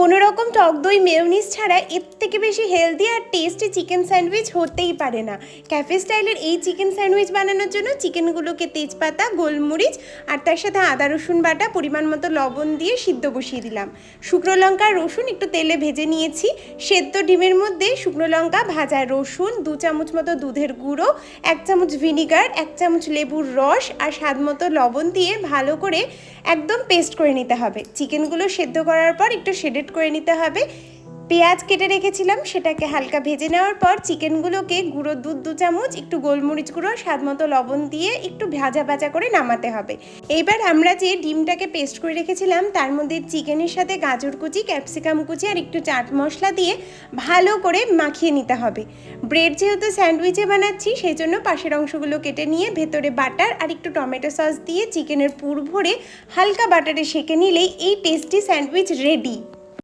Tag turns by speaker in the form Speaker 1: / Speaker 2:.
Speaker 1: কোনো রকম টক দই মেয়নিজ ছাড়া এর থেকে বেশি হেলদি আর টেস্টি চিকেন স্যান্ডউইচ হতেই পারে না। ক্যাফে স্টাইলের এই চিকেন স্যান্ডউইচ বানানোর জন্য চিকেনগুলোকে তেজপাতা, গোলমরিচ আর তার সাথে আদা, রসুন বাটা, পরিমাণ মতো লবণ দিয়ে সিদ্ধ বসিয়ে দিলাম। শুকনো লঙ্কা, রসুন একটু তেলে ভেজে নিয়েছি। সেদ্ধ ডিমের মধ্যে শুকনো লঙ্কা, ভাজা রসুন, দু চামচ মতো দুধের গুঁড়ো, এক চামচ ভিনিগার, এক চামচ লেবুর রস আর স্বাদ মতো লবণ দিয়ে ভালো করে একদম পেস্ট করে নিতে হবে। চিকেনগুলো সেদ্ধ করার পর একটু শেডেড করে নিতে হবে। পেঁয়াজ কেটে রেখেছিলাম, সেটাকে হালকা ভেজে নেওয়ার পর চিকেনগুলোকে গুঁড়ো দুধ দু চামচ, একটু গোলমরিচ গুঁড়ো, স্বাদ মতো লবণ দিয়ে একটু ভাজা ভাজা করে নামাতে হবে। এইবার আমরা যে ডিমটাকে পেস্ট করে রেখেছিলাম, তার মধ্যে চিকেনের সাথে গাজর কুচি, ক্যাপসিকাম কুচি আর একটু চাট মশলা দিয়ে ভালো করে মাখিয়ে নিতে হবে। ব্রেড যেহেতু স্যান্ডউইচে বানাচ্ছি সেই জন্য পাশের অংশগুলো কেটে নিয়ে ভেতরে বাটার আর একটু টমেটো সস দিয়ে চিকেনের পুর ভরে হালকা বাটারে সেঁকে নিলেই এই টেস্টি স্যান্ডউইচ রেডি